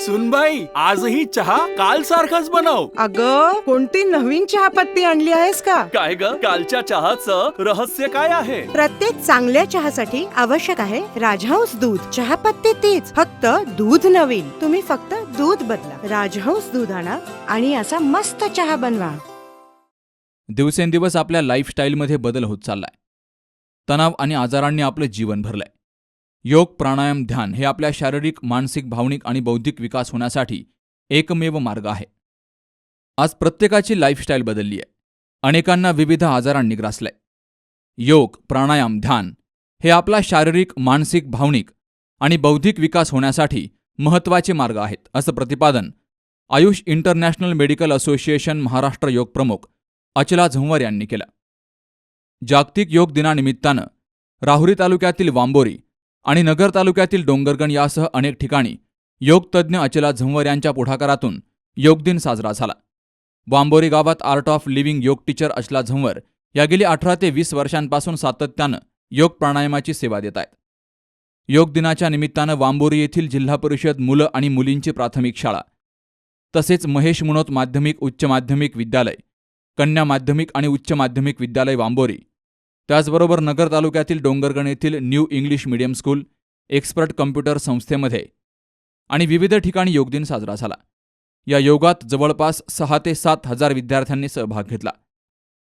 सुनबाई आजही चहा काल सारखाच बनव. अग कोणती नवीन चहापत्ती आणली आहेस का? काय ग? कालच्या चहाचं रहस्य काय आहे? प्रत्येक चांगल्या चहासाठी आवश्यक आहे राजहंस दूध. चहापत्ती तीच फक्त दूध नवीन. तुम्ही फक्त दूध बदला. राजहंस दूध आणा आणि असा मस्त चहा बनवा. दिवसेंदिवस आपल्या लाईफस्टाईलमध्ये बदल होत चाललाय. तणाव आणि आजारांनी आपलं जीवन भरलंय. योग प्राणायाम ध्यान हे आपल्या शारीरिक मानसिक भावनिक आणि बौद्धिक विकास होण्यासाठी एकमेव मार्ग आहे. आज प्रत्येकाची लाईफस्टाईल बदलली आहे. अनेकांना विविध आजारांनी ग्रासलंय. योग प्राणायाम ध्यान हे आपला शारीरिक मानसिक भावनिक आणि बौद्धिक विकास होण्यासाठी महत्त्वाचे मार्ग आहेत असं प्रतिपादन Ayush international medical association Maharashtra योग प्रमुख अचला झंवर यांनी केलं. जागतिक योग दिनानिमित्तानं राहुरी तालुक्यातील वांबोरी आणि नगर तालुक्यातील डोंगरगण यासह अनेक ठिकाणी योगतज्ज्ञ अचला झंवर यांच्या पुढाकारातून योग दिन साजरा झाला. बांबोरी गावात art of living yoga teacher Achala Zanwar या गेली अठरा ते वीस वर्षांपासून सातत्यानं योग प्राणायामाची सेवा देत आहेत. योग दिनाच्या निमित्तानं वांबोरी येथील जिल्हा परिषद मुलं आणि मुलींची प्राथमिक शाळा तसेच महेश मुनोत माध्यमिक उच्च माध्यमिक विद्यालय कन्या माध्यमिक आणि उच्च माध्यमिक विद्यालय वांबोरी त्याचबरोबर नगर तालुक्यातील डोंगरगण येथील new English medium school expert computer संस्थेमध्ये आणि विविध ठिकाणी योग दिन साजरा झाला. या योगात जवळपास सहा ते सात हजार विद्यार्थ्यांनी सहभाग घेतला.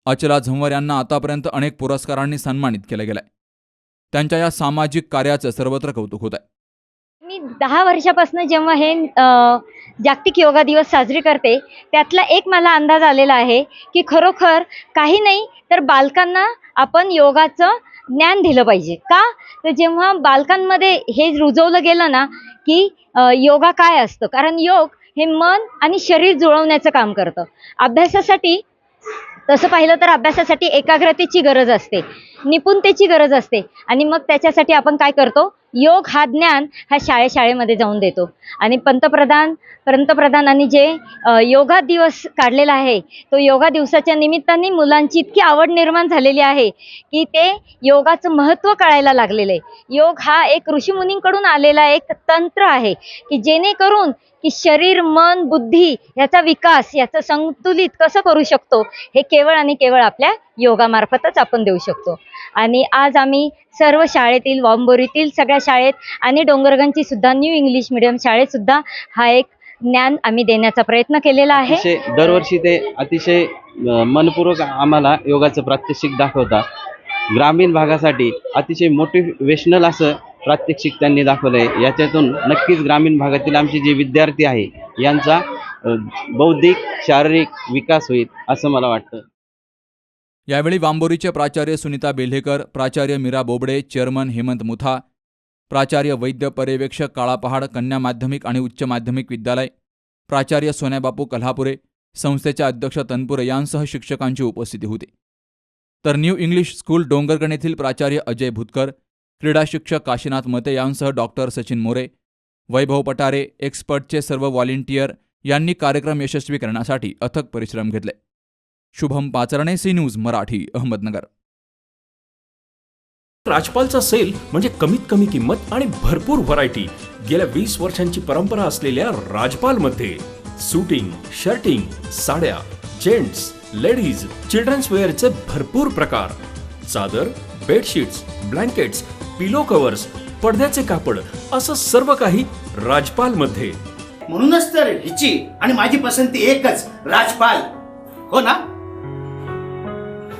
अचला झंवर यांना आतापर्यंत अनेक पुरस्कारांनी सन्मानित केलं गेलंय. त्यांच्या या सामाजिक कार्याचं सर्वत्र कौतुक होत आहे मी दहा वर्षापासून जेव्हा हे जागतिक योगा दिवस साजरी करते त्यातला एक मला अंदाज आलेला आहे की खरोखर काही नाही तर बालकांना आपण योगाचं ज्ञान दिलं पाहिजे. का? तर जेव्हा बालकांमध्ये हे रुजवलं गेलं ना की योगा काय असतं? कारण योग हे मन आणि शरीर जुळवण्याचं काम करतं. अभ्यासासाठी तसं पाहिलं तर अभ्यासासाठी एकाग्रतेची गरज असते. निपुणतेची गरज असते. आणि मग त्याच्यासाठी आपण काय करतो? योग हा ज्ञान हा शाळे शाळेमध्ये जाऊन देतो. आणि पंतप्रधान पंतप्रधानांनी जे योगा दिवस काढलेला आहे तो योगा दिवसाच्या निमित्ताने मुलांची इतकी आवड निर्माण झालेली आहे की ते योगाचं महत्त्व कळायला लागलेलं. आहे योग हा एक ऋषीमुनींकडून आलेला एक तंत्र आहे की जेणेकरून की शरीर मन बुद्धी याचा विकास याचं संतुलित कसं करू शकतो हे केवळ आणि केवळ आपल्या योगामार्फतच आपण देऊ शकतो. आणि आज आम्ही सर्व शाळेतील वॉम्बोरीतील सगळ्या शाळेत आणि डोंगरगंजची सुद्धा न्यू इंग्लिश मिडियम शाळेत सुद्धा हा एक ज्ञान आम्ही देण्याचा प्रयत्न केलेला आहे. दरवर्षी ते अतिशय मनपूर्वक आम्हाला योगाचं प्रात्यक्षिक दाखवतात ग्रामीण भागासाठी अतिशय मोटिवेशनल असं प्रात्यक्षिक त्यांनी दाखवलं आहे याच्यातून नक्कीच ग्रामीण भागातील आमचे जे विद्यार्थी आहे यांचा बौद्धिक शारीरिक विकास होईल असं मला वाटतं. यावेळी वांबोरीचे प्राचार्य सुनीता बेल्हेकर प्राचार्य मीरा बोबडे चेअरमन हेमंत मुथा प्राचार्य वैद्य पर्यवेक्षक काळापहाड कन्या माध्यमिक आणि उच्च माध्यमिक विद्यालय प्राचार्य सोन्याबापू कल्हापुरे संस्थेच्या अध्यक्ष तनपुरे यांसह शिक्षकांची उपस्थिती होती. तर न्यू इंग्लिश स्कूल डोंगरगण येथील प्राचार्य अजय भुतकर क्रीडा शिक्षक काशीनाथ मते यांसह डॉक्टर सचिन मोरे वैभव पटारे एक्सपर्टचे सर्व व्हॉलेंटियर यांनी कार्यक्रम यशस्वी करण्यासाठी अथक परिश्रम घेतले. Shubham Pacharne C news Marathi Ahmednagar. राजपालचा sale म्हणजे कमीत कमी किंमत आणि भरपूर व्हरायटी गेल्या वीस वर्षांची परंपरा असलेल्या राजपालमध्ये सुटिंग शर्टिंग साड्या जेंट्स लेडीज चिल्ड्रन्स वेअरचे भरपूर प्रकार. चादर बेडशीट्स ब्लँकेट्स पिलो कव्हर्स पडद्याचे कापड असं सर्व काही राजपालमध्ये. म्हणूनच तर हिची आणि माझी पसंती एकच राजपाल. हो ना?